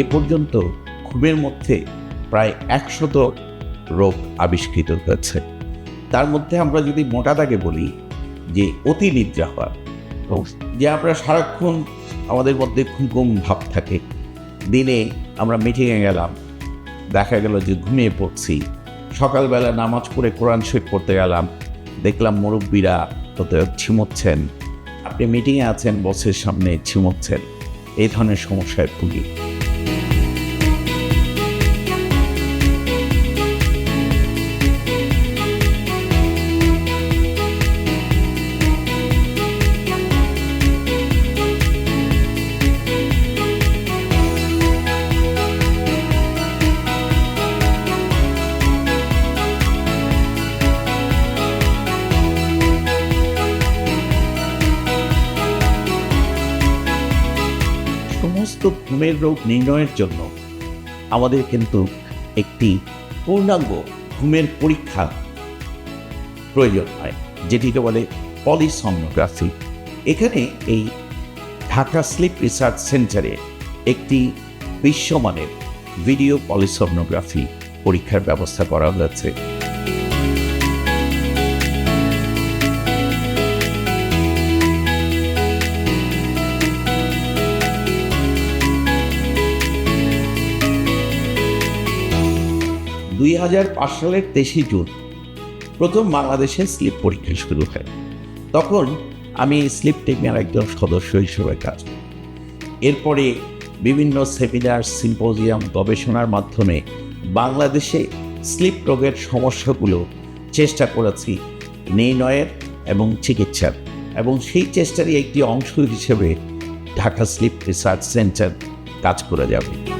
এ পর্যন্ত ঘুমের মধ্যে প্রায় একশত রোগ আবিষ্কৃত হয়েছে। তার মধ্যে আমরা যদি মোটা দাগে বলি যে অতি নিদ্রা হওয়া যে আমরা সারাক্ষণ আমাদের মধ্যে ঘুম ভাব থাকে, দিনে আমরা মিটিংয়ে গেলাম, দেখা গেল যে ঘুমিয়ে পড়ছি, সকালবেলা নামাজ পড়ে কোরআন শরীফ পড়তে গেলাম, দেখলাম মুরব্বীরা হতে ছিমোচ্ছেন আপনি মিটিংয়ে আছেন, বসের সামনে ছিমোচ্ছেন এই ধরনের সমস্যায় ভুগি। সমস্ত ঘুমের রোগ নির্ণয়ের জন্য আমাদের কিন্তু একটি পূর্ণাঙ্গ ঘুমের পরীক্ষা প্রয়োজন হয়, যেটিকে বলে পলিসমনোগ্রাফি এখানে এই ঢাকা স্লিপ রিসার্চ সেন্টারে একটি বিশ্বমানের ভিডিও পলিসমনোগ্রাফি পরীক্ষার ব্যবস্থা করা হয়েছে। হাজার পাঁচ সালের তেইশে জুন প্রথম বাংলাদেশে স্লিপ পরীক্ষা শুরু হয়। তখন আমি স্লিপ টেকনিয়ার একজন সদস্য হিসেবে কাজ। এরপরে বিভিন্ন সেমিনার, সিম্পোজিয়াম, গবেষণার মাধ্যমে বাংলাদেশে স্লিপ রোগের সমস্যাগুলো চেষ্টা করেছি নির্ণয়ের এবং চিকিৎসার। এবং সেই চেষ্টারই একটি অংশ হিসেবে ঢাকা স্লিপ রিসার্চ সেন্টার কাজ করে যাবে।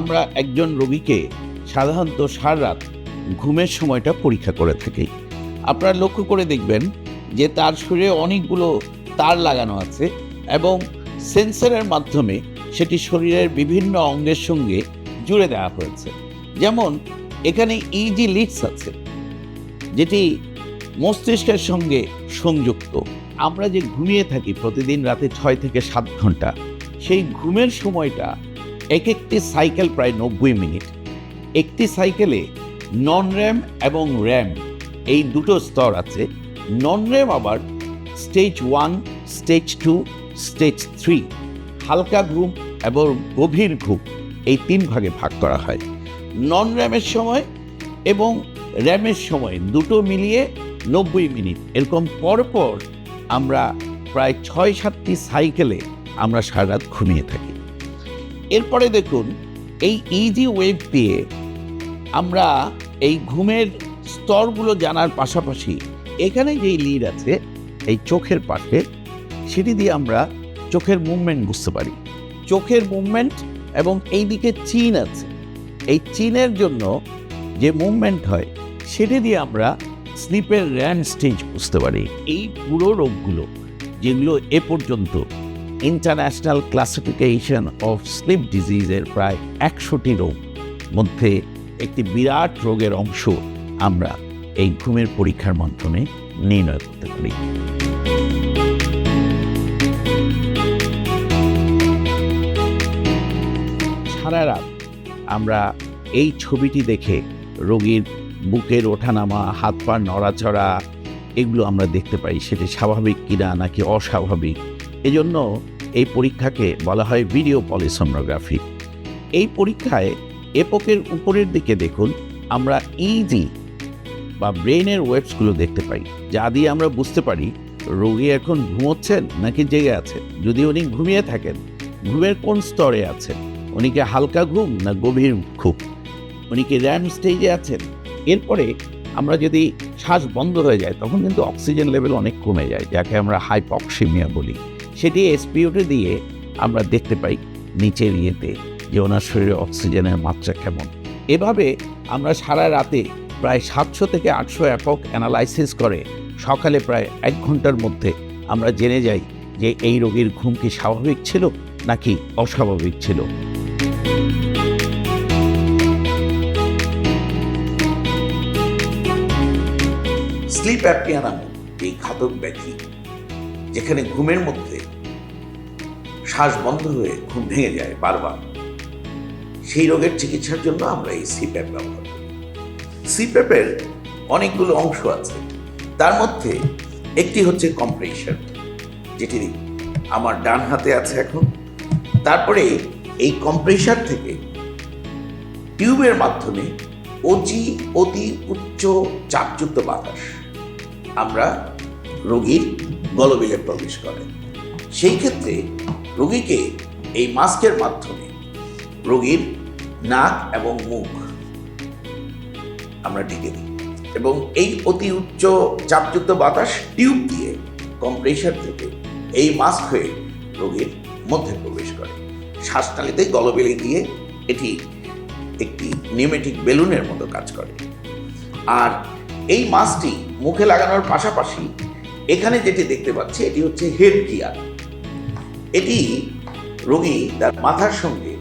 আমরা একজন রোগীকে সাধারণত সারা রাত ঘুমের সময়টা পরীক্ষা করে থাকি। আপনারা লক্ষ্য করে দেখবেন যে তার শরীরে অনেকগুলো তার লাগানো আছে এবং সেন্সরের মাধ্যমে সেটি শরীরের বিভিন্ন অঙ্গের সঙ্গে জুড়ে দেওয়া হয়েছে। যেমন, এখানে ইজি লিডস আছে, যেটি মস্তিষ্কের সঙ্গে সংযুক্ত। আমরা যে ঘুমিয়ে থাকি প্রতিদিন রাতে ছয় থেকে সাত ঘণ্টা, সেই ঘুমের সময়টা এক একটি সাইকেল প্রায় নব্বই মিনিট। একটি সাইকেলে নন র্যাম এবং র্যাম এই দুটো স্তর আছে। নন র্যাম আবার stage one stage two stage three হালকা ঘুম এবং গভীর ঘুম এই তিন ভাগে ভাগ করা হয়। নন র্যামের সময় এবং র্যামের সময় দুটো মিলিয়ে নব্বই মিনিট। এরকম পরপর আমরা প্রায় ছয় সাতটি সাইকেলে আমরা সারা রাত ঘুমিয়ে থাকি। এরপরে দেখুন, এই ইজি ওয়েভ দিয়ে আমরা এই ঘুমের স্তরগুলো জানার পাশাপাশি এখানে যেই লিড আছে, এই চোখের পাশে, সেটি দিয়ে আমরা চোখের মুভমেন্ট বুঝতে পারি। চোখের মুভমেন্ট এবং এই দিকে চিন আছে। এই চিনের জন্য যে মুভমেন্ট হয়, সেটি দিয়ে আমরা স্লিপের র্যান স্টেজ বুঝতে পারি। এই পুরো রোগগুলো, যেগুলো এ পর্যন্ত ইন্টারন্যাশনাল ক্লাসিফিকেশন অফ স্লিপ ডিজিজের প্রায় একশোটি রোগ, মধ্যে একটি বিরাট রোগের অংশ আমরা এই ঘুমের পরীক্ষার মাধ্যমে নির্ণয় করতে পারি। সারা রাত আমরা এই ছবিটি দেখে রোগীর বুকের ওঠানামা, হাত পা নড়াচড়া, এগুলো আমরা দেখতে পাই সেটি স্বাভাবিক কিনা নাকি অস্বাভাবিক এজন্য এই পরীক্ষাকে বলা হয় ভিডিও পলিসোনোগ্রাফি এই পরীক্ষায় এপকের উপরের দিকে দেখুন, আমরা ইজি বা ব্রেনের ওয়েবসগুলো দেখতে পাই, যা দিয়ে আমরা বুঝতে পারি, রোগী এখন ঘুমোচ্ছেন নাকি জেগে আছেন? যদি উনি ঘুমিয়ে থাকেন, ঘুমের কোন স্তরে আছেন? উনি কি হালকা ঘুম না গভীর ঘুম? উনি কি র্যাম স্টেজে আছেন? এরপরে আমরা যদি শ্বাস বন্ধ হয়ে যায়, তখন কিন্তু অক্সিজেন লেভেল অনেক কমে যায়, যাকে আমরা হাইপক্সিমিয়া বলি। সেটি এসপিওটি দিয়ে আমরা দেখতে পাই নিচের ইয়েতে যে ওনার শরীরে অক্সিজেনের মাত্রা কেমন। এভাবে আমরা সারা রাতে প্রায় সাতশো থেকে আটশো একক অ্যানালাইসিস করে, সকালে প্রায় এক ঘণ্টার মধ্যে আমরা জেনে যাই যে এই রোগীর ঘুম কি স্বাভাবিক ছিল নাকি অস্বাভাবিক ছিল। স্লিপ অ্যাপনিয়া নামক এই ঘাতক ব্যাধি যেখানে ঘুমের মধ্যে শ্বাস বন্ধ হয়ে ঘুম ভেঙে যায় বারবার। সেই রোগের চিকিৎসার জন্য আমরা এই সিপ্যাপ ব্যবহার করি। সিপ্যাপের অনেকগুলো অংশ আছে। তার মধ্যে একটি হচ্ছে কম্প্রেশন যেটি আমার ডান হাতে আছে এখন। তারপরে এই কম্প্রেসার থেকে টিউবের মাধ্যমে অতি অতি উচ্চ চাপযুক্ত বাতাস আমরা রোগীর গলবিলে প্রবেশ করে। সেই ক্ষেত্রে রোগীকে এই মাস্কের মাধ্যমে রোগীর নাক এবং মুখ আমরা ঢেকে দিই এবং এই অতি উচ্চ চাপযুক্ত বাতাস টিউব দিয়ে কম্প্রেসার থেকে এই মাস্ক হয়ে রোগীর মধ্যে প্রবেশ করে। শ্বাসনালীতে গলবেলে গিয়ে এটি একটি নিউমেটিক বেলুনের মতো কাজ করে। আর এই মাস্কটি মুখে লাগানোর পাশাপাশি এখানে যেটি দেখতে পাচ্ছি, এটি হচ্ছে হেড গিয়ার এটি রোগী তার মাথার সঙ্গে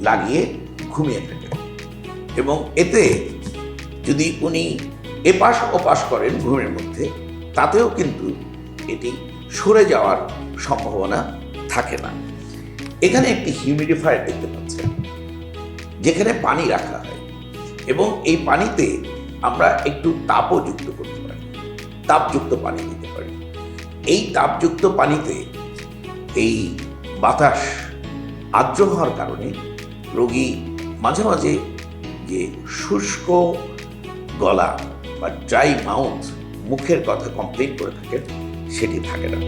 লাগিয়ে ঘুমিয়ে থাকে। এবং এতে যদি উনি এপাশ ওপাশ করেন ঘুমের মধ্যে, তাতেও কিন্তু এটি সরে যাওয়ার সম্ভাবনা থাকে না। এখানে একটি হিউমিডিফায়ার দেখতে পাচ্ছেন, যেখানে পানি রাখা হয়। এবং এই পানিতে আমরা একটু তাপও যুক্ত করতে পারি। তাপযুক্ত পানি দিতে এই তাপযুক্ত পানিতে এই বাতাস আর্দ্র হওয়ার কারণে রোগী মাঝে মাঝে যে শুষ্ক গলা বা ড্রাই মাউথ মুখের কথা কমপ্লেন করে থাকেন, সেটি থাকে না।